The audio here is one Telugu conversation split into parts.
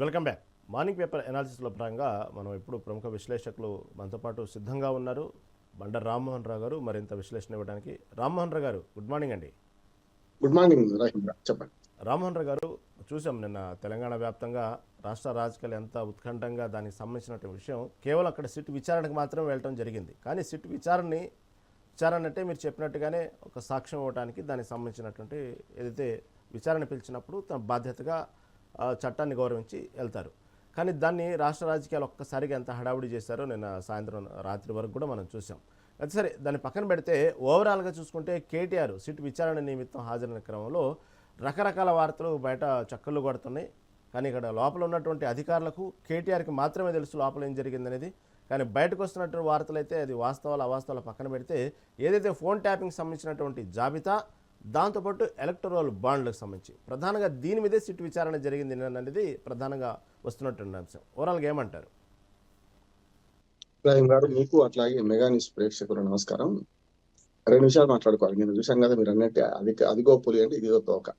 Welcome back. మార్నింగ్ పేపర్ ఎనాలిసిస్లో భాగంగా మనం ఇప్పుడు ప్రముఖ విశ్లేషకులు మనతో పాటు సిద్ధంగా ఉన్నారు. బండర్ రామ్మోహన్ రావు గారు మరింత విశ్లేషణ ఇవ్వడానికి. రామ్మోహన్ రావు గారు గుడ్ మార్నింగ్ అండి. గుడ్ మార్నింగ్ చెప్పండి. రామ్మోహన్ రావు గారు చూసాం నిన్న తెలంగాణ వ్యాప్తంగా రాష్ట్ర రాజకీయాలు ఎంత ఉత్కంఠంగా దానికి సంబంధించిన విషయం. కేవలం అక్కడ సిట్ విచారణకు మాత్రం వెళ్ళటం జరిగింది. కానీ సిట్ విచారణని విచారణ అంటే మీరు చెప్పినట్టుగానే ఒక సాక్ష్యం ఇవ్వడానికి దానికి సంబంధించినటువంటి ఏదైతే విచారణ పిలిచినప్పుడు తన బాధ్యతగా చట్టాన్ని గౌరవించి వెళ్తారు. కానీ దాన్ని రాష్ట్ర రాజకీయాలు ఒక్కసారిగా ఎంత హడావుడి చేశారో నిన్న సాయంత్రం రాత్రి వరకు కూడా మనం చూసాం అయితే సరే దాన్ని పక్కన పెడితే ఓవరాల్గా చూసుకుంటే కేటీఆర్ సిట్ విచారణ నిమిత్తం హాజరైన క్రమంలో రకరకాల వార్తలు బయట చక్కర్లు కొడుతున్నాయి. కానీ ఇక్కడ లోపల ఉన్నటువంటి అధికారులకు కేటీఆర్కి మాత్రమే తెలుసు లోపల ఏం జరిగిందనేది. కానీ బయటకు వస్తున్నటువంటి వార్తలు అయితే అది వాస్తవాలు అవాస్తవాలు పక్కన పెడితే ఏదైతే ఫోన్ ట్యాపింగ్ సంబంధించినటువంటి జాబితా దాంతోపాటు ఎలక్టోరల్ బాండ్లకు సంబంధించి. ప్రధానంగా దీని మీదే సిట్ విచారణ జరిగింది అనేది ప్రధానంగా వస్తున్నటువంటి అంశం. ఓవరాల్గా ఏమంటారు? రహీం గారు మీకు అట్లాగే మెగా న్యూస్ ప్రేక్షకులు నమస్కారం. రెండు నిమిషాలు మాట్లాడుకోవాలి. నేను చూశాను కదా మీరు అన్నట్టు అది అదిగో పులి అంటే ఇదిగో తోక.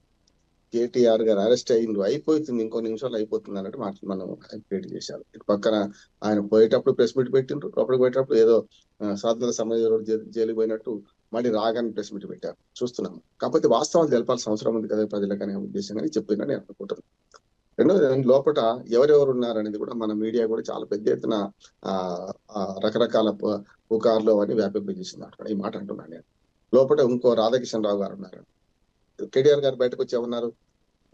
కేటీఆర్ గారు అరెస్ట్ అయ్యిండు. అయిపోతుంది. ఇంకో నిమిషాలు అయిపోతుంది అన్నట్టు మాట మనం క్రియేట్ చేశారు. ఇటు పక్కన ఆయన పోయేటప్పుడు ప్రెస్ మీట్ పెట్టిండ్రు. లోపలికి పోయేటప్పుడు ఏదో స్వాతంత్ర సమయంలో జైలుకి పోయినట్టు మళ్ళీ రాగానే ప్రెస్ మీట్ పెట్టారు. చూస్తున్నాము కాకపోతే వాస్తవాలు తెలపాల్సిన అవసరం ఉంది కదా ప్రజలకు అనే ఉద్దేశంగానే చెప్పిందని నేను అనుకుంటున్నాను. రెండోది లోపల ఎవరెవరు ఉన్నారనేది కూడా మన మీడియా కూడా చాలా పెద్ద ఎత్తున ఆ రకరకాల పు- పుకార్లు అవన్నీ వ్యాపింపజేసింది అక్కడ. ఈ మాట అంటున్నాను నేను. లోపల ఇంకో రాధాకిషన్ రావు గారు ఉన్నారు. కేటీఆర్ గారు బయటకు వచ్చి ఏమన్నారు?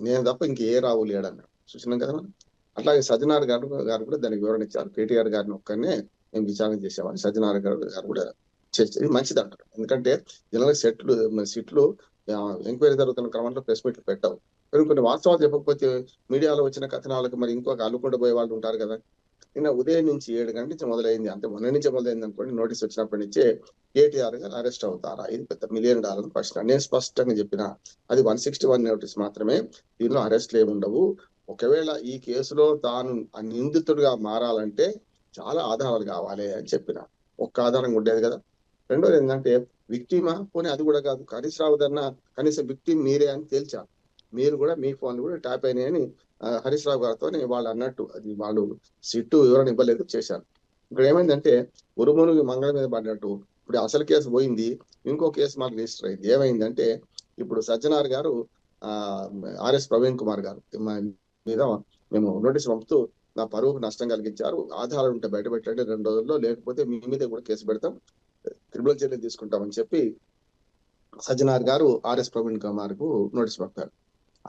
నేను తప్ప ఇంక ఏ రావు లేడన్నాడు చూసినాం కదా మనం. అట్లాగే సజ్జనార్ గారు గారు కూడా దానికి వివరణ ఇచ్చారు. కేటీఆర్ గారిని ఒక్కనే మేము విచారణ చేసామని సజ్జనార్ గారు గారు కూడా ఇది మంచిది అంటారు. ఎందుకంటే జనరల్గా సెట్లు సీట్లు ఎంక్వైరీ జరుగుతున్న క్రమంలో ప్రెస్ మీట్లు పెట్టవు. కొన్ని కొన్ని వాస్తవాలు చెప్పకపోతే మీడియాలో వచ్చిన కథనాలకు మరి ఇంకొక అల్లుకుంటూ పోయే వాళ్ళు ఉంటారు కదా. నిన్న ఉదయం నుంచి ఏడు గంటల నుంచి మొదలైంది. అంటే మొన్న నుంచి మొదలైంది అనుకోండి నోటీస్ వచ్చినప్పటి నుంచి కేటీఆర్ గారు అరెస్ట్ అవుతారా? ఇది పెద్ద మిలియన్ డాలర్ ప్రశ్న. నేను స్పష్టంగా చెప్పిన అది వన్ సిక్స్టీ వన్ నోటీస్ మాత్రమే. దీనిలో అరెస్ట్లు ఏముండవు ఉండవు. ఒకవేళ ఈ కేసులో తాను నిందితుడిగా మారాలంటే చాలా ఆధారాలు కావాలి అని చెప్పిన. ఒక్క ఆధారం ఉండేది కదా. రెండోది ఏంటంటే విక్టిమా పోనీ అది కూడా కాదు. హరీష్ రావు దన్న కనీసం విక్టిమ్ మీరే అని తేల్చా. మీరు కూడా మీ ఫోన్ కూడా ట్యాప్ అయినాయని హరీష్ రావు గారితో వాళ్ళు అన్నట్టు అది వాళ్ళు సిట్టు వివరణ ఇవ్వలేదు చేశారు. ఇక్కడ ఏమైందంటే ఉరుమునుగి మంగళ మీద పడినట్టు ఇప్పుడు అసలు కేసు పోయింది ఇంకో కేసు మాకు రిజిస్టర్ అయింది. ఏమైందంటే ఇప్పుడు సజ్జనార్ గారు ఆ ఆర్ఎస్ ప్రవీణ్ కుమార్ గారు మీద మేము నోటీస్ పంపుతూ నా పరువుకు నష్టం కలిగించారు. ఆధారాలు ఉంటే బయట పెట్టండి రెండు రోజుల్లో లేకపోతే మీ మీద కూడా కేసు పెడతాం. క్రిమినల్ చర్యలు తీసుకుంటామని చెప్పి సజ్జనార్ గారు ఆర్ఎస్ ప్రవీణ్ కుమార్కు నోటీస్ పంపారు.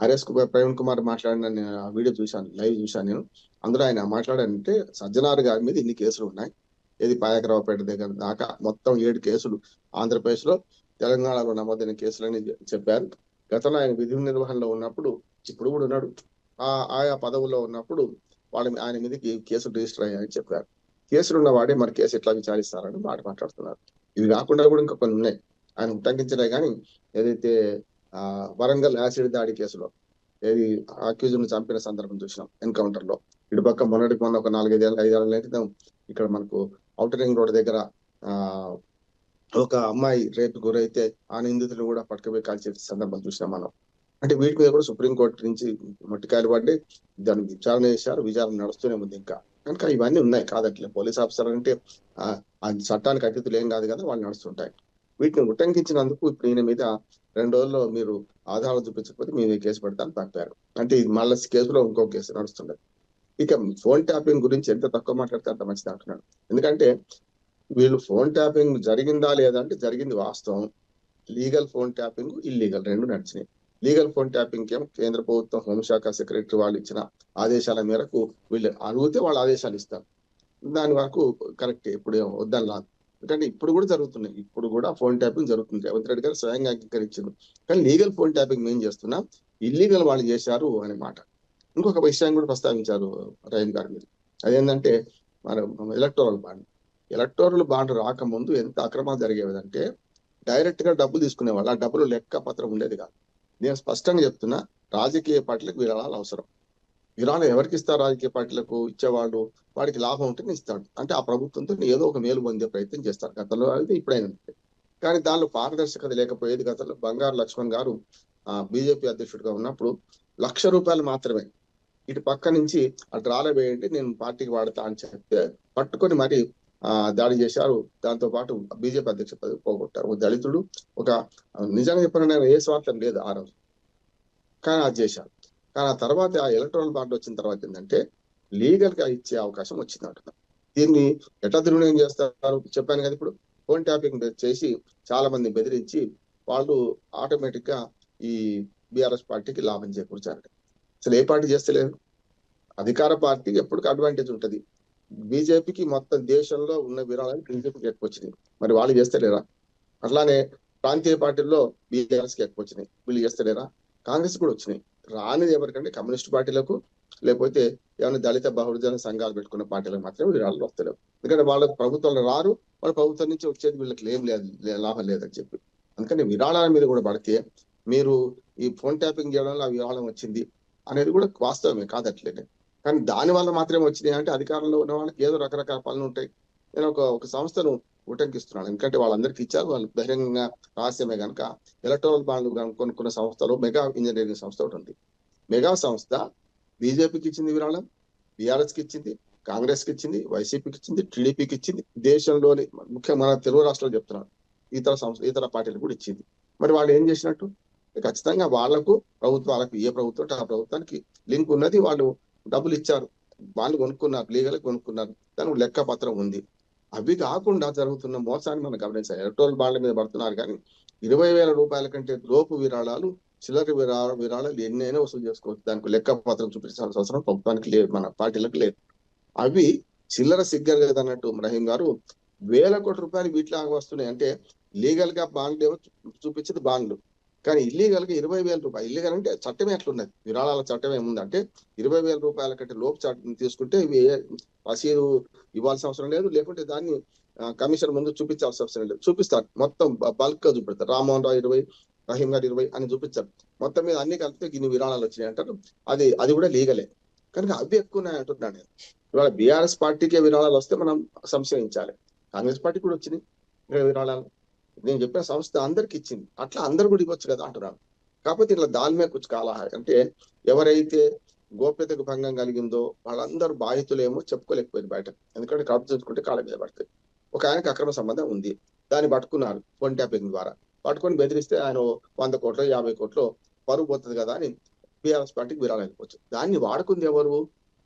ఆర్ఎస్ కు- ప్రవీణ్ కుమార్ మాట్లాడిన నేను ఆ వీడియో చూశాను లైవ్ చూశాను నేను. అందులో ఆయన మాట్లాడారంటే సజ్జనార్ గారి మీద ఇన్ని కేసులు ఉన్నాయి. ఏది పాయకరావుపేట దగ్గర దాకా మొత్తం ఏడు కేసులు ఆంధ్రప్రదేశ్లో తెలంగాణలో నమోదైన కేసులని చెప్పారు. గతంలో ఆయన విధి నిర్వహణలో ఉన్నప్పుడు ఇప్పుడు కూడా ఉన్నాడు. ఆ ఆయా పదవుల్లో ఉన్నప్పుడు వాళ్ళ ఆయన మీదకి కేసులు రిజిస్టర్ అయ్యాయని చెప్పారు. కేసులు ఉన్నవాడే మరి కేసు ఎట్లా విచారిస్తారని మాట మాట్లాడుతున్నారు. ఇవి కాకుండా కూడా ఇంకా కొన్ని ఉన్నాయి. ఆయన ఉటంకించలే కానీ ఏదైతే ఆ వరంగల్ యాసిడ్ దాడి కేసులో ఏది అక్యూజ్ను చంపిన సందర్భం చూసినాం ఎన్కౌంటర్లో ఇటు పక్క మొన్నటికి మొన్న ఒక నాలుగైదేళ్ళ ఐదేళ్ళ క్రితం ఇక్కడ మనకు ఔటర్ రింగ్ రోడ్ దగ్గర ఆ ఒక అమ్మాయి రేపు గురైతే ఆ నిందితులు కూడా పట్టుకుపోయి కాల్చే సందర్భం చూసినాం మనం. అంటే వీటి మీద కూడా సుప్రీంకోర్టు నుంచి మట్టికాయలు పడి దాన్ని విచారణ చేశారు. విచారణ నడుస్తూనే ఉంది ఇంకా. కనుక ఇవన్నీ ఉన్నాయి కాదట్లే పోలీస్ ఆఫీసర్ అంటే ఆ చట్టానికి అతిథులు ఏం కాదు కదా వాళ్ళు నడుస్తుంటాయి. వీటిని ఉటంకించినందుకు ఇప్పుడు ఈయన మీద రెండు రోజుల్లో మీరు ఆధారాలు చూపించకపోతే మీ మీద కేసు పెడతాను పంపారు అంటే ఇది మళ్ళీ కేసులో ఇంకో కేసు నడుస్తుండదు. ఇక ఫోన్ ట్యాపింగ్ గురించి ఎంత తక్కువ మాట్లాడితే అంత మంచిది అంటున్నాడు. ఎందుకంటే వీళ్ళు ఫోన్ ట్యాపింగ్ జరిగిందా లేదా అంటే జరిగింది వాస్తవం. లీగల్ ఫోన్ ట్యాపింగ్ ఇల్లీగల్ రెండు నడిచినాయి. లీగల్ ఫోన్ ట్యాపింగ్ కేమ్ కేంద్ర ప్రభుత్వం హోంశాఖ సెక్రటరీ వాళ్ళు ఇచ్చిన ఆదేశాల మేరకు వీళ్ళు అడిగితే వాళ్ళు ఆదేశాలు ఇస్తారు. దాని వరకు కరెక్ట్ ఇప్పుడు వద్దని లాదు ఎందుకంటే ఇప్పుడు కూడా జరుగుతున్నాయి. ఇప్పుడు కూడా ఫోన్ ట్యాపింగ్ జరుగుతుంది. రేవంత్ రెడ్డి గారు స్వయంగా అంగీకరించారు. కానీ లీగల్ ఫోన్ ట్యాపింగ్ మేము చేస్తున్నాం. ఇల్లీగల్ వాళ్ళు చేశారు అనే మాట. ఇంకొక విషయం కూడా ప్రస్తావించారు రహీం గారి మీరు అదేంటంటే మన ఎలక్టోరల్ బాండ్. ఎలక్టోరల్ బాండ్ రాకముందు ఎంత అక్రమాలు జరిగేదంటే డైరెక్ట్గా డబ్బులు తీసుకునేవాళ్ళు. ఆ డబ్బులు లెక్క పత్రం ఉండేది కాదు. నేను స్పష్టంగా చెప్తున్నా రాజకీయ పార్టీలకు విరాళాలు అవసరం. విరాళం ఎవరికి ఇస్తారు రాజకీయ పార్టీలకు? ఇచ్చేవాళ్ళు వాడికి లాభం ఉంటే ఇస్తాడు. అంటే ఆ ప్రభుత్వంతో ఏదో ఒక మేలు పొందే ప్రయత్నం చేస్తారు. గతంలో అయితే ఇప్పుడైనా కానీ దానిలో పారదర్శకత లేకపోయేది గతంలో బంగారు లక్ష్మణ్ గారు ఆ బీజేపీ అధ్యక్షుడిగా ఉన్నప్పుడు లక్ష రూపాయలు మాత్రమే ఇటు పక్క నుంచి ఆ డ్రాలో వేయండి నేను పార్టీకి వాడతా అని చెప్తే పట్టుకొని మరి దాడి చేశారు. దాంతో పాటు బీజేపీ అధ్యక్ష పదవి పోగొట్టారు. ఒక దళితుడు ఒక నిజంగా చెప్పిన ఏ స్వార్థం లేదు ఆ రోజు. కానీ అది చేశారు. కానీ ఆ తర్వాత ఆ ఎలక్ట్రానిక్ బాండ్ వచ్చిన తర్వాత ఏంటంటే లీగల్గా ఇచ్చే అవకాశం వచ్చింది అంటున్నారు దీన్ని ఎట్లా దుర్వినియోగం చేస్తారు? చెప్పాను కదా ఇప్పుడు. ఫోన్ ట్యాపింగ్ చేసి చాలా మంది బెదిరించి వాళ్ళు ఆటోమేటిక్గా ఈ బీఆర్ఎస్ పార్టీకి లాభం చేకూర్చారు అసలు ఏ పార్టీ చేస్తలేదు? అధికార పార్టీకి ఎప్పటికీ అడ్వాంటేజ్ ఉంటది. బీజేపీకి మొత్తం దేశంలో ఉన్న విరాళాలు బీజేపీకి ఎక్కువచ్చినాయి. మరి వాళ్ళు చేస్తలేరా? అట్లానే ప్రాంతీయ పార్టీల్లో బీఆర్ఎస్కి ఎక్కువ వచ్చినాయి వీళ్ళు చేస్తలేరా? కాంగ్రెస్ కూడా వచ్చినాయి. రానిది ఎవరికంటే కమ్యూనిస్ట్ పార్టీలకు లేకపోతే ఏమైనా దళిత బహుజన సంఘాలు పెట్టుకున్న పార్టీలకు మాత్రమే విరాళాలు వస్తలేవు. ఎందుకంటే వాళ్ళ ప్రభుత్వాలు రారు వాళ్ళ ప్రభుత్వం నుంచి వచ్చేది వీళ్ళకి ఏం లేదు లాభం లేదని చెప్పి. అందుకని విరాళాల మీద కూడా పడితే మీరు ఈ ఫోన్ ట్యాపింగ్ చేయడం వల్ల ఆ విరాళం వచ్చింది అనేది కూడా వాస్తవమే కాదట్లేనే కానీ దాని వల్ల మాత్రమే వచ్చినాయి అంటే అధికారంలో ఉన్న వాళ్ళకి ఏదో రకరకాల పనులు ఉంటాయి. నేను ఒక ఒక సంస్థను ఉటంకిస్తున్నాను. ఎందుకంటే వాళ్ళందరికీ ఇచ్చారు వాళ్ళు బహిరంగంగా రహస్యమే కనుక ఎలక్ట్రానిక్ బాండ్లు గనుక కొనుక్కున్న సంస్థలో మెగా ఇంజనీరింగ్ సంస్థ ఒకటి ఉంది. మెగా సంస్థ బీజేపీకి ఇచ్చింది విరాళం బీఆర్ఎస్కి ఇచ్చింది కాంగ్రెస్కి ఇచ్చింది వైసీపీకి ఇచ్చింది టీడీపీకి ఇచ్చింది దేశంలోని ముఖ్యంగా మన తెలుగు రాష్ట్రాలు చెప్తున్నాను ఇతర సంస్థ ఇతర పార్టీలు కూడా ఇచ్చింది. మరి వాళ్ళు ఏం చేసినట్టు? ఖచ్చితంగా వాళ్ళకు ప్రభుత్వాలకు ఏ ప్రభుత్వం ఆ ప్రభుత్వానికి లింక్ ఉన్నది. వాళ్ళు డబ్బులు ఇచ్చారు వాళ్ళు కొనుక్కున్నారు లీగల్ కొనుక్కున్నారు. దానికి లెక్క పత్రం ఉంది. అవి కాకుండా జరుగుతున్న మోసాన్ని మనం గమనించాలి. ఎలక్ట్రోల్ బాండ్ల మీద పడుతున్నారు కానీ ఇరవై వేల రూపాయల కంటే లోపు విరాళాలు చిల్లర విరా విరాళాలు ఎన్నైనా వసూలు చేసుకోవచ్చు. దానికి లెక్క పత్రం చూపించాల్సిన అవసరం ప్రభుత్వానికి లేదు మన పార్టీలకు లేదు. అవి చిల్లర సిగ్గర్ కదా అన్నట్టు రహీం గారు. వేల కోట్ల రూపాయలు వీటిలో వస్తున్నాయి. అంటే లీగల్గా బాండ్లు ఏమో చూ- చూపించేది బాండ్లు. కానీ ఇల్లీగల్గా ఇరవై వేల రూపాయలు ఇల్లీగల్ అంటే చట్టమే అట్లున్నది. విరాళాల చట్టం ఏముందంటే ఇరవై వేల రూపాయల కంటే లోపు చట్టం తీసుకుంటే ఇవి రసీదు ఇవ్వాల్సిన అవసరం లేదు లేకుంటే దాన్ని కమిషన్ ముందు చూపించాల్సిన అవసరం లేదు. చూపిస్తారు. మొత్తం బల్క్గా చూపెడతారు. రామ్మోహన్ రావు ఇరవై రహీం గారు ఇరవై అని చూపించారు మొత్తం మీద అన్ని కలిపితే ఇన్ని విరాళాలు వచ్చినాయి అంటారు. అది అది కూడా లీగలే. కనుక అవి ఎక్కువ ఉన్నాయి అంటున్నాను నేను. ఇవాళ బీఆర్ఎస్ పార్టీకే విరాళాలు వస్తే మనం సంశయించాలి. కాంగ్రెస్ పార్టీ కూడా వచ్చినాయి. విరాళాలు. నేను చెప్పిన సంస్థ అందరికి ఇచ్చింది. అట్లా అందరు కూడా ఇవ్వచ్చు కదా అంటున్నాను కాకపోతే ఇట్లా దాల్మే కుచ్చు కాల అంటే ఎవరైతే గోప్యతకు భంగం కలిగిందో వాళ్ళందరూ బాధితులేమో చెప్పుకోలేకపోయింది బయట. ఎందుకంటే కడుపు చూసుకుంటే కాళ్ళ మీద పడతాయి. ఒక ఆయనకి అక్రమ సంబంధం ఉంది. దాన్ని పట్టుకున్నారు ఫోన్ ట్యాపింగ్ ద్వారా. పట్టుకొని బెదిరిస్తే ఆయన వంద కోట్లు యాభై కోట్లు పరుగు పోతుంది కదా అని బీఆర్ఎస్ పార్టీకి విరాళం దాన్ని వాడుకుంది ఎవరు?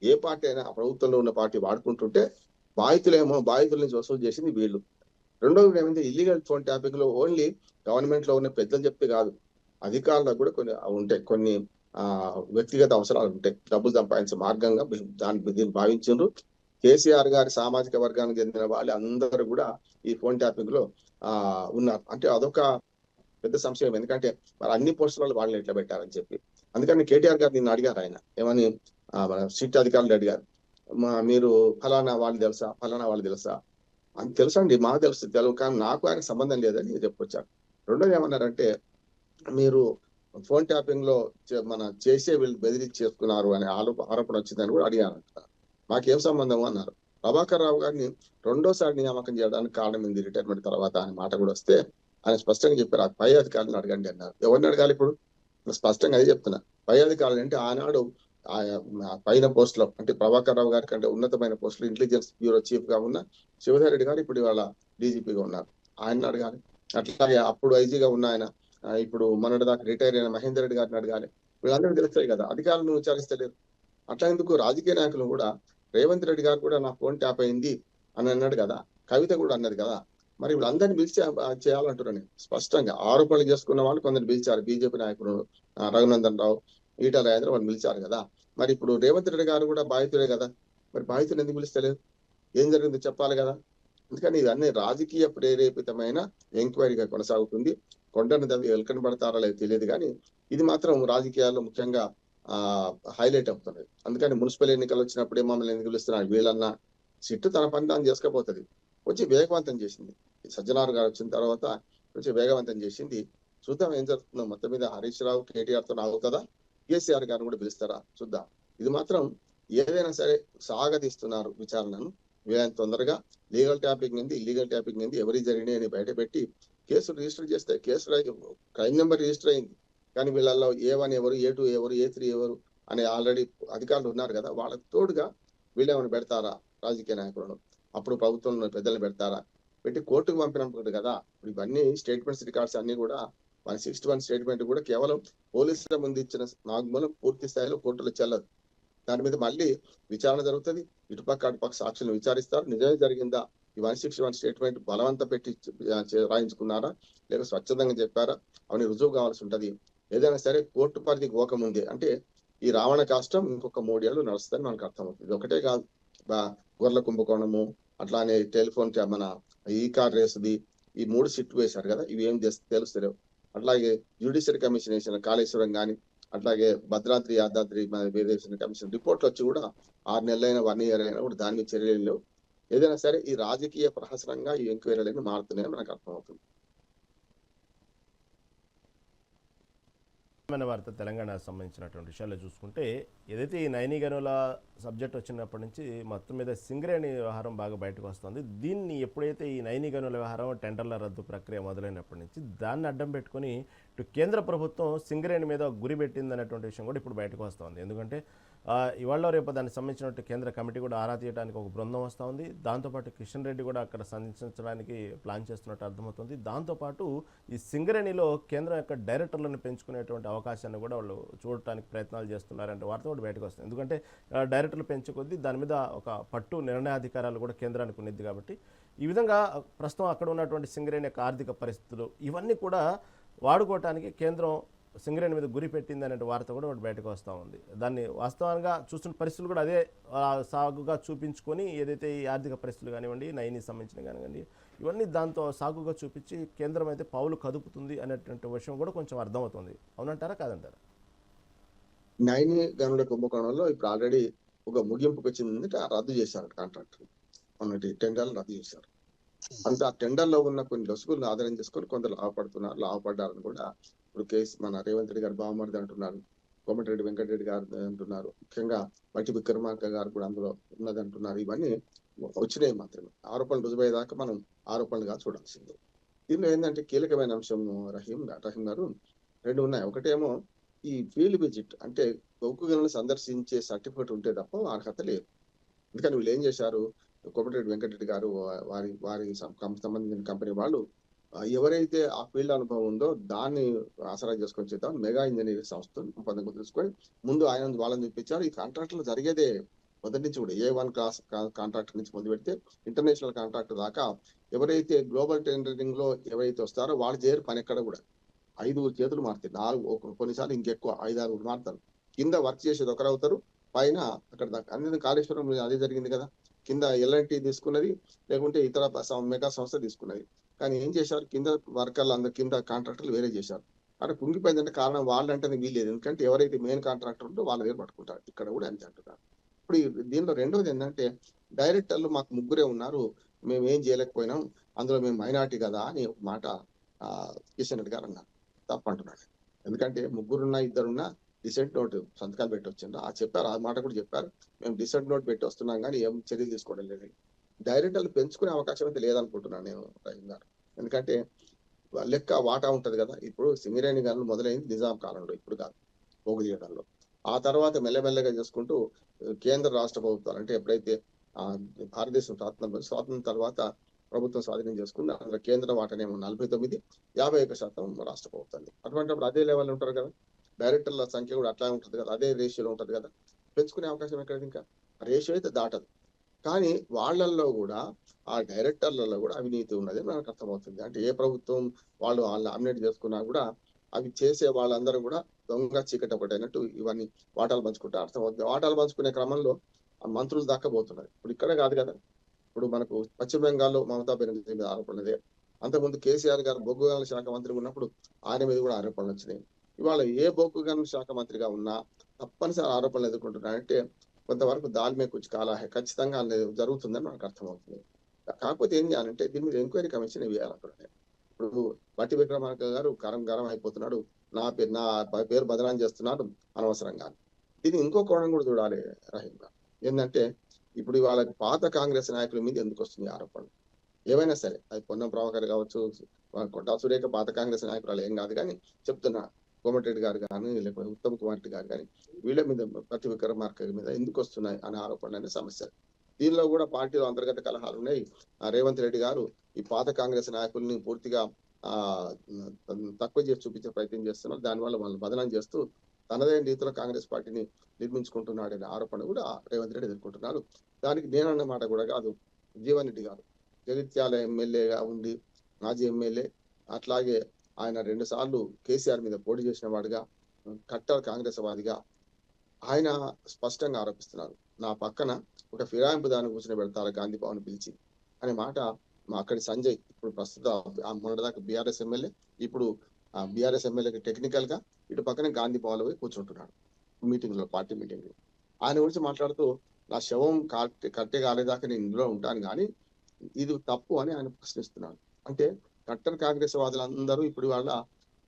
ఏ పార్టీ అయినా ఆ ప్రభుత్వంలో ఉన్న పార్టీ వాడుకుంటుంటే బాధితులేమో బాధితుల నుంచి వసూలు చేసింది వీళ్ళు. రెండోది ఏమైంది? ఇల్లీగల్ ఫోన్ ట్యాపింగ్లో ఓన్లీ గవర్నమెంట్లో ఉన్న పెద్దలు చెప్తే కాదు. అధికారులకు కూడా కొన్ని ఉంటాయి. కొన్ని ఆ వ్యక్తిగత అవసరాలు ఉంటాయి. డబ్బులు సంపాదించే మార్గంగా దాన్ని దీన్ని భావించారు కేసీఆర్ గారి సామాజిక వర్గానికి చెందిన వాళ్ళు అందరూ కూడా ఈ ఫోన్ ట్యాపింగ్లో ఆ ఉన్నారు. అంటే అదొక పెద్ద సంశయం. ఎందుకంటే మరి అన్ని పోస్టులలో వాళ్ళని ఎట్లా పెట్టారని చెప్పి. అందుకని కేటీఆర్ గారు నిన్ను అడిగారు ఆయన. ఏమని? మన సీట్ అధికారులు అడిగారు. మా మీరు ఫలానా వాళ్ళు తెలుసా? ఫలానా వాళ్ళు తెలుసా? అని తెలుసండి మాకు తెలుసు తెలుగు కానీ నాకు ఆయన సంబంధం లేదని చెప్పొచ్చాను రెండోది ఏమన్నారంటే మీరు ఫోన్ ట్యాపింగ్లో చే- మన చేసే వీళ్ళు బెదిరించి చేసుకున్నారు అనే ఆరోప ఆరోపణ వచ్చిందని కూడా అడిగాను మాకేం సంబంధం అన్నారు. ప్రభాకర్ రావు గారిని రెండోసారి నియామకం చేయడానికి కారణం ఏంది రిటైర్మెంట్ తర్వాత అనే మాట కూడా వస్తే ఆయన స్పష్టంగా చెప్పారు ఆ పై అధికారులను అడగండి అన్నారు. ఎవరిని అడగాలి ఇప్పుడు? స్పష్టంగా అదే చెప్తున్నా. పై అధికారులు అంటే ఆనాడు పైన పోస్ట్లో అంటే ప్రభాకర్ రావు గారి కంటే ఉన్నతమైన పోస్ట్లో ఇంటెలిజెన్స్ బ్యూరో చీఫ్గా ఉన్న శివధర్ రెడ్డి గారు ఇప్పుడు ఇవాళ డీజీపీగా ఉన్నారు. ఆయన అడగాలి. అట్లాగే అప్పుడు ఐజీగా ఉన్న ఆయన ఇప్పుడు మొన్నటి దాకా రిటైర్ అయిన మహేందర్ రెడ్డి గారిని అడగాలి. వీళ్ళందరూ తెలుస్తాయి కదా అధికారులను విచారిస్తలేరు. అట్లా ఎందుకు రాజకీయ నాయకులు కూడా రేవంత్ రెడ్డి గారు కూడా నా ఫోన్ ట్యాప్ అయింది అని అన్నాడు కదా కవిత కూడా అన్నది కదా మరి వీళ్ళందరినీ పిలిచి చేయాలంటున్నాను స్పష్టంగా ఆరోపణలు చేసుకున్న వాళ్ళు కొందరు పిలిచారు. బీజేపీ నాయకుడు రఘునందన్ రావు ఈటల రాజేంద్ర వాళ్ళు పిలిచారు కదా. మరి ఇప్పుడు రేవంత్ రెడ్డి గారు కూడా బాధితుడే కదా. మరి బాధితులు ఎందుకు పిలుస్తలేదు ఏం జరిగిందో చెప్పాలి కదా. అందుకని ఇవన్నీ రాజకీయ ప్రేరేపితమైన ఎంక్వైరీగా కొనసాగుతుంది. కొండను దవ్వి ఎలకని పడతారా లేదు తెలియదు కానీ ఇది మాత్రం రాజకీయాల్లో ముఖ్యంగా హైలైట్ అవుతున్నది అందుకని మున్సిపల్ ఎన్నికలు వచ్చినప్పుడే మమ్మల్ని ఎందుకు పిలుస్తున్నారు? వీళ్ళన్నా సిట్టు తన పని తాను చేసుకపోతుంది. వచ్చి వేగవంతం చేసింది. సజ్జనారు సజ్జనార్ గారు వచ్చిన తర్వాత కొంచెం వేగవంతం చేసింది. చూద్దాం ఏం జరుగుతుందో. మొత్తం మీద హరీష్ రావు కేటీఆర్తో అవుతుందా కేసీఆర్ గారు కూడా పిలుస్తారా? చూద్దాం. ఇది మాత్రం ఏదైనా సరే సాగదీస్తున్నారు విచారణను. వీలైన తొందరగా లీగల్ టాపిక్ నుండి ఇల్లీగల్ టాపిక్ నుండి ఎవరి జరిగినాయి అని బయటపెట్టి కేసులు రిజిస్టర్ చేస్తే కేసు క్రైమ్ నెంబర్ రిజిస్టర్ అయింది. కానీ వీళ్ళల్లో ఏ వన్ ఎవరు ఏ టూ ఎవరు ఏ త్రీ ఎవరు అనే ఆల్రెడీ అధికారులు ఉన్నారు కదా వాళ్ళకి తోడుగా వీళ్ళేమైనా పెడతారా రాజకీయ నాయకులను? అప్పుడు ప్రభుత్వంలో పెద్దలు పెడతారా? పెట్టి కోర్టుకు పంపినప్పుడు కదా ఇప్పుడు ఇవన్నీ స్టేట్మెంట్స్ రికార్డ్స్ అన్ని కూడా వన్ సిక్స్టీ వన్ స్టేట్మెంట్ కూడా కేవలం పోలీసుల ముందు ఇచ్చిన నాగ్మూలం పూర్తి స్థాయిలో కోర్టులో చెల్లదు. దాని మీద మళ్ళీ విచారణ జరుగుతుంది. ఇటుపక్క అటుపక్క సాక్షులను విచారిస్తారు. నిజమే జరిగిందా? ఈ వన్ సిక్స్టీ వన్ స్టేట్మెంట్ బలవంత పెట్టి రాయించుకున్నారా? లేక స్వచ్ఛందంగా చెప్పారా? అవన్నీ రుజువు కావాల్సి ఉంటది. ఏదైనా సరే కోర్టు పరిధి పోకముందే అంటే ఈ రావణ కాష్టం ఇంకొక మూడేళ్ళు నడుస్తుందని మనకు అర్థమవుతుంది. ఇది ఒకటే కాదు. గొర్రెల కుంభకోణము అట్లానే టెలిఫోన్ మన ఈ కార్ రేసుది ఈ మూడు సిట్ వేశారు కదా? ఇవి ఏం చేస్తే తెలుస్తలేవు. అట్లాగే జ్యుడిషియరీ కమిషన్ వేసిన కాళేశ్వరం కానీ అట్లాగే భద్రాద్రి యాదాద్రి మన వేసిన కమిషన్ రిపోర్ట్లు వచ్చి కూడా ఆరు నెలలైన వన్ ఇయర్ అయినా కూడా దాని మీద చర్యలు లేవు. ఏదైనా సరే ఈ రాజకీయ ప్రహసనంగా ఈ ఎంక్వైరీలన్నీ మారుతున్నాయని మనకు అర్థమవుతుంది. మన వార్త తెలంగాణకు సంబంధించినటువంటి విషయాల్లో చూసుకుంటే ఏదైతే ఈ నైని గనుల సబ్జెక్ట్ వచ్చినప్పటి నుంచి మొత్తం మీద సింగరేణి వ్యవహారం బాగా బయటకు వస్తుంది. దీన్ని ఎప్పుడైతే ఈ నైని గనుల వ్యవహారం టెండర్ల రద్దు ప్రక్రియ మొదలైనప్పటి నుంచి దాన్ని అడ్డం పెట్టుకొని ఇటు కేంద్ర ప్రభుత్వం సింగరేణి మీద గురి పెట్టింది అనేటువంటి విషయం కూడా ఇప్పుడు బయటకు వస్తుంది. ఎందుకంటే ఇవాళ రేపు దానికి సంబంధించినట్టు కేంద్ర కమిటీ కూడా ఆరా తీయడానికి ఒక బృందం వస్తూ ఉంది. దాంతోపాటు కిషన్ రెడ్డి కూడా అక్కడ సందర్శించడానికి ప్లాన్ చేస్తున్నట్టు అర్థమవుతుంది. దాంతోపాటు ఈ సింగరేణిలో కేంద్రం యొక్క డైరెక్టర్లను పెంచుకునేటువంటి అవకాశాన్ని కూడా వాళ్ళు చూడటానికి ప్రయత్నాలు చేస్తున్నారంటే వార్త కూడా బయటకు వస్తుంది. ఎందుకంటే డైరెక్టర్లు పెంచుకొద్దీ దాని మీద ఒక పట్టు నిర్ణయాధికారాలు కూడా కేంద్రానికి ఉన్నది కాబట్టి ఈ విధంగా ప్రస్తుతం అక్కడ ఉన్నటువంటి సింగరేణి యొక్క ఆర్థిక పరిస్థితులు ఇవన్నీ కూడా వాడుకోవటానికి కేంద్రం సింగరేణి మీద గురి పెట్టింది అనే వార్త కూడా ఒకటి బయటకు వస్తూ ఉంది. దాన్ని వాస్తవంగా చూస్తున్న పరిస్థితులు కూడా అదే సాగుగా చూపించుకొని ఏదైతే ఈ ఆర్థిక పరిస్థితులు కానివ్వండి నయనికి సంబంధించిన కానివ్వండి ఇవన్నీ దాంతో సాగుగా చూపించి కేంద్రం అయితే పావులు కదుపుతుంది అనేటువంటి విషయం కూడా కొంచెం అర్థమవుతుంది. అవునంటారా కాదంటారా? నైని గనుల కుంభకోణంలో ఇప్పుడు ఆల్రెడీ ఒక ముగింపుకి వచ్చింది ఆ రద్దు చేశారు కాంట్రాక్ట్ మొన్నటి టెండర్లు రద్దు చేశారు. అంత ఆ టెండర్లో ఉన్న కొన్ని లొసుగులను ఆధారం చేసుకొని కొందరు లాభపడుతున్నారు లాభపడ్డారని కూడా ఇప్పుడు కేసు మన రేవంత్ రెడ్డి గారు బావమరిది అంటున్నారు కోమటిరెడ్డి వెంకటరెడ్డి గారు అంటున్నారు ముఖ్యంగా బట్టి విక్రమార్క గారు కూడా అందులో ఉన్నది అంటున్నారు. ఇవన్నీ వచ్చినాయి మాత్రమే. ఆరోపణలు రుజువయ్యేదాకా మనం ఆరోపణలుగా చూడాల్సిందే. దీనిలో ఏంటంటే కీలకమైన అంశం రహీం రహీం గారు రెండు ఉన్నాయి. ఒకటేమో ఈ ఫీల్డ్ విజిట్ అంటే గౌకులను సందర్శించే సర్టిఫికేట్ ఉంటే తప్ప అర్హత లేదు. ఎందుకని వీళ్ళు ఏం చేశారు? కోమటిరెడ్డి వెంకటరెడ్డి గారు వారి వారి సంబంధించిన కంపెనీ వాళ్ళు ఎవరైతే ఆ ఫీల్డ్ అనుభవం ఉందో దాన్ని ఆసరా చేసుకొని చేద్దాం. మెగా ఇంజనీరింగ్ సంస్థ ఒప్పందం తీసుకొని ముందు ఆయన వాళ్ళని చూపించారు. ఈ కాంట్రాక్టులు జరిగేదే మొదటి నుంచి కూడా. ఏ వన్ క్లాస్ కాంట్రాక్ట్ నుంచి మొదలు పెడితే ఇంటర్నేషనల్ కాంట్రాక్ట్ దాకా ఎవరైతే గ్లోబల్ టెండరింగ్లో ఎవరైతే వస్తారో వాళ్ళు చేయరు పని ఎక్కడ కూడా. ఐదుగురు చేతులు మారుతాయి. నాలుగు ఒక- కొన్నిసార్లు ఇంకెక్కువ ఐదు ఆరు మారుతారు. కింద వర్క్ చేసేది ఒకరు అవుతారు. పైన అక్కడ దాకా కాళేశ్వరం అదే జరిగింది కదా. కింద ఎల్ఎన్టీ తీసుకున్నది లేకుంటే ఇతర మెగా సంస్థ తీసుకున్నది. కానీ ఏం చేశారు కింద వర్కర్లు అందరు కింద కాంట్రాక్టర్లు వేరే చేశారు అక్కడ కుంగిపోయిందంటే కారణం వాళ్ళంటే వీల్లేదు ఎందుకంటే ఎవరైతే మెయిన్ కాంట్రాక్టర్ ఉంటే వాళ్ళ వేరు పట్టుకుంటారు. ఇక్కడ కూడా అంతే అంటున్నారు. ఇప్పుడు దీనిలో రెండోది ఏంటంటే డైరెక్టర్లు మాకు ముగ్గురే ఉన్నారు. మేము ఏం చేయలేకపోయినాం. అందులో మేము మైనార్టీ కదా అని ఒక మాట కిషన్ రెడ్డి గారు అన్నారు. తప్పంటున్నాడు. ఎందుకంటే ముగ్గురున్నా ఇద్దరున్నా డిసెంట్ నోట్ సంతకాలు పెట్టి వచ్చిండ్రు. ఆ చెప్పారు ఆ మాట కూడా చెప్పారు. మేము డిసెంట్ నోట్ పెట్టి వస్తున్నాం కానీ ఏం చర్యలు తీసుకోవడం లేదు. డైరెక్టర్లు పెంచుకునే అవకాశం అయితే లేదనుకుంటున్నాను నేను రహీం గారు. ఎందుకంటే లెక్క వాటా ఉంటది కదా. ఇప్పుడు సింగరేణి గారు మొదలైంది నిజాం కాలంలో ఇప్పుడు కాదు పోగు తీయడంలో. ఆ తర్వాత మెల్లమెల్లగా చేసుకుంటూ కేంద్ర రాష్ట్ర ప్రభుత్వాలు అంటే ఎప్పుడైతే ఆ భారతదేశం స్వాతంత్రం స్వాతంత్రం తర్వాత ప్రభుత్వం స్వాధీనం చేసుకుంది అందులో కేంద్ర వాటనేమో నలభై తొమ్మిది యాభై ఒక్క శాతం రాష్ట్ర ప్రభుత్వం అటువంటిప్పుడు అదే లెవెల్ ఉంటారు కదా. డైరెక్టర్ల సంఖ్య కూడా అట్లా ఉంటుంది కదా. అదే రేషియోలో ఉంటది కదా. పెంచుకునే అవకాశం ఎక్కడ ఇంకా? రేషియో అయితే దాటదు. కానీ వాళ్ళల్లో కూడా ఆ డైరెక్టర్లలో కూడా అవినీతి ఉన్నది మనకు అర్థమవుతుంది. అంటే ఏ ప్రభుత్వం వాళ్ళు వాళ్ళు నామినేట్ చేసుకున్నా కూడా అవి చేసే వాళ్ళందరూ కూడా దొంగ చీకటి ఒకటి అయినట్టు ఇవన్నీ వాటాలు పంచుకుంటే అర్థమవుతుంది. వాటాలు పంచుకునే క్రమంలో మంత్రులు దక్కబోతున్నారు ఇప్పుడు ఇక్కడే కాదు కదా. ఇప్పుడు మనకు పశ్చిమ బెంగాల్లో మమతా బెనర్జీ మీద ఆరోపణలే. అంతకుముందు కేసీఆర్ గారు బొగ్గు గనుల శాఖ మంత్రి ఉన్నప్పుడు ఆయన మీద కూడా ఆరోపణలు వచ్చినాయి. ఇవాళ ఏ బొగ్గు గనుల శాఖ మంత్రిగా ఉన్నా తప్పనిసరి ఆరోపణలు ఎదుర్కొంటున్నారంటే కొంతవరకు దాని మీద కొంచెం కాలా ఖచ్చితంగా అనేది జరుగుతుందని మనకు అర్థమవుతుంది. కాకపోతే ఏం చేయాలంటే దీని మీద ఎంక్వైరీ కమిషన్ వేయాలి అక్కడ. ఇప్పుడు బట్టి విక్రమార్క గారు గరం గరం అయిపోతున్నాడు నా పేరు నా పేరు బదనాం చేస్తున్నాడు అనవసరంగా. దీన్ని ఇంకో కోణం కూడా చూడాలి రహీం గారు ఏంటంటే ఇప్పుడు వాళ్ళకి పాత కాంగ్రెస్ నాయకుల మీద ఎందుకు వస్తుంది ఈ ఆరోపణలు? ఏమైనా సరే అది పొన్నం ప్రభాకర్ కావచ్చు కొట్టా సురేఖ పాత కాంగ్రెస్ నాయకురాలు ఏం కాదు కానీ చెప్తున్నా. కోమటిరెడ్డి గారు కానీ లేకపోతే ఉత్తమ్ కుమార్ రెడ్డి గారు కానీ వీళ్ళ మీద ప్రతి విక్రమార్క మీద ఎందుకు వస్తున్నాయి అనే ఆరోపణలు అనే సమస్య దీనిలో కూడా పార్టీలో అంతర్గత కలహాలు ఉన్నాయి. ఆ రేవంత్ రెడ్డి గారు ఈ పాత కాంగ్రెస్ నాయకుల్ని పూర్తిగా ఆ తక్కువ చేసి చూపించే ప్రయత్నం చేస్తున్నారు. దానివల్ల వాళ్ళని బదనం చేస్తూ తనదైన రీతిలో కాంగ్రెస్ పార్టీని నిర్మించుకుంటున్నాడనే ఆరోపణ కూడా రేవంత్ రెడ్డి ఎదుర్కొంటున్నారు. దానికి నేనన్న మాట కూడా కాదు. జీవన్ రెడ్డి గారు జగిత్యాల ఎమ్మెల్యేగా ఉండి మాజీ ఎమ్మెల్యే అట్లాగే ఆయన రెండు సార్లు కేసీఆర్ మీద పోటీ చేసిన వాడిగా కట్టర్ కాంగ్రెస్ వాదిగా ఆయన స్పష్టంగా ఆరోపిస్తున్నారు. నా పక్కన ఒక ఫిరాయింపు దాని కూర్చొని పెడతారు గాంధీ భవన్ పిలిచి? అనే మాట మా అక్కడి సంజయ్ ఇప్పుడు ప్రస్తుత మొన్నటిదాకా బీఆర్ఎస్ ఎమ్మెల్యే ఇప్పుడు ఆ బీఆర్ఎస్ ఎమ్మెల్యేకి టెక్నికల్గా ఇటు పక్కనే గాంధీ భవన్ పోయి కూర్చుంటున్నాడు మీటింగ్లో పార్టీ మీటింగ్లో ఆయన గురించి మాట్లాడుతూ నా శవం కట్టే కాలేదాకా నేను ఇందులో ఉంటాను కానీ ఇది తప్పు అని ఆయన ప్రశ్నిస్తున్నాడు. అంటే కట్టర్ కాంగ్రెస్ వాదులందరూ ఇప్పుడు వాళ్ళ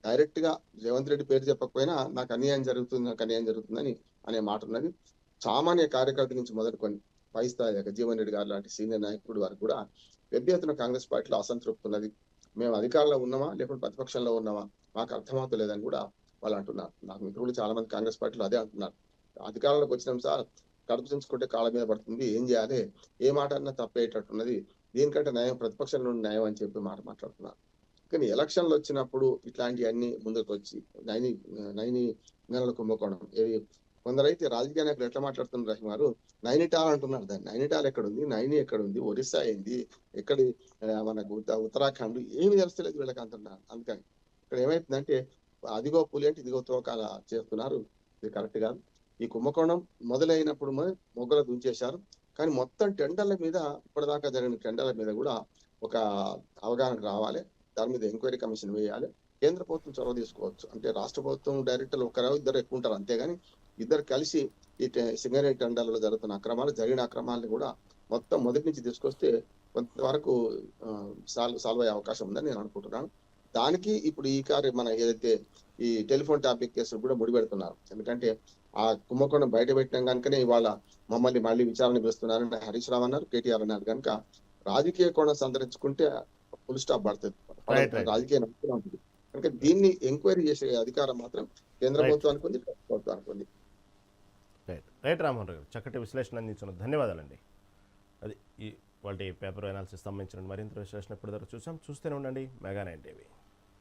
డైరెక్ట్గా రేవంత్ రెడ్డి పేరు చెప్పకపోయినా నాకు అన్యాయం జరుగుతుంది నాకు అన్యాయం జరుగుతుందని అనే మాట ఉన్నది. సామాన్య కార్యకర్త నుంచి మొదలుకొని పై స్థాయి దాకా జీవన్ రెడ్డి గారు లాంటి సీనియర్ నాయకుడు వారు కూడా పెద్ద ఎత్తున కాంగ్రెస్ పార్టీలో అసంతృప్తి ఉన్నది. మేము అధికారంలో ఉన్నామా లేకుంటే ప్రతిపక్షంలో ఉన్నామా మాకు అర్థమవుతలేదని కూడా వాళ్ళు అంటున్నారు. నాకు మిత్రులు చాలా మంది కాంగ్రెస్ పార్టీలో అదే అంటున్నారు. అధికారంలోకి వచ్చినాం సార్ కడుపు చించుకుంటే కాళ్ళ మీద పడుతుంది ఏం చేయాలి ఏ మాట అన్నా తప్పేటట్టున్నది దీనికంటే న్యాయం ప్రతిపక్షం నుండి న్యాయం అని చెప్పి మాట మాట్లాడుతున్నారు. కానీ ఎలక్షన్లు వచ్చినప్పుడు ఇట్లాంటివన్నీ ముందుకు వచ్చి నైని నైని నెలల కుంభకోణం. ఏది కొందరైతే రాజకీయ నాయకులు ఎట్లా మాట్లాడుతున్నారు రహీం గారు? నైనిటాల్ అంటున్నారు దాన్ని. నైనిటాల్ ఎక్కడ ఉంది నైని ఎక్కడ ఉంది ఒరిస్సా ఏంది? ఎక్కడి మనకు ఉత్తరాఖండ్ ఏమి తెలుస్తలేదు వీళ్ళకి అంటున్నారు. అందుకని ఇక్కడ ఏమైతుందంటే అదిగో పులి అంటే ఇదిగో తోకాల చేస్తున్నారు. ఇది కరెక్ట్ కాదు. ఈ కుంభకోణం మొదలైనప్పుడు మొగ్గలు దుంచేశారు. కానీ మొత్తం టెండర్ల మీద ఇప్పటిదాకా జరిగిన టెండర్ల మీద కూడా ఒక అవగాహన రావాలి. దాని మీద ఎంక్వైరీ కమిషన్ వేయాలి. కేంద్ర ప్రభుత్వం చొరవ తీసుకోవచ్చు. అంటే రాష్ట్ర ప్రభుత్వం డైరెక్టర్లు ఒకరో ఇద్దరు ఎక్కువ ఉంటారు అంతేగాని ఇద్దరు కలిసి ఈ టె- సింగరేణి టెండర్లలో జరుగుతున్న అక్రమాలు జరిగిన అక్రమాలను కూడా మొత్తం మొదటి నుంచి తీసుకొస్తే కొంతవరకు సాల్వ్ సాల్వ్ అయ్యే అవకాశం ఉందని నేను అనుకుంటున్నాను. దానికి ఇప్పుడు ఈ కార్య మన ఏదైతే ఈ టెలిఫోన్ టాపిక్ కేసులు కూడా ముడిపెడుతున్నారు. ఎందుకంటే ఆ కుంభకోణం బయట పెట్టిన కనుకనే ఇవాళ మమ్మల్ని మళ్ళీ విచారణ పిలుస్తున్నారని హరీష్ రావు అన్నారు కేటీఆర్ అన్నారు. కనుక రాజకీయ కోణం సంతరించుకుంటే ఫుల్ స్టాప్ పడుతుంది. రాజకీయ నమ్మకం ఉంటుంది. కనుక దీన్ని ఎంక్వైరీ చేసే అధికారం మాత్రం కేంద్ర. ప్రభుత్వానికి ఉంది ప్రభుత్వానికి ఉంది రైట్ రైట్ రామ్మోహన్ గారు. చక్కటి విశ్లేషణ అందించిన ధన్యవాదాలండి. అది ఈ వాళ్ళ పేపర్ అనాలిసిస్ సంబంధించిన మరింత విశ్లేషణ ఇప్పటివరకు చూసాం. చూస్తూనే ఉండండి. Mega nine TV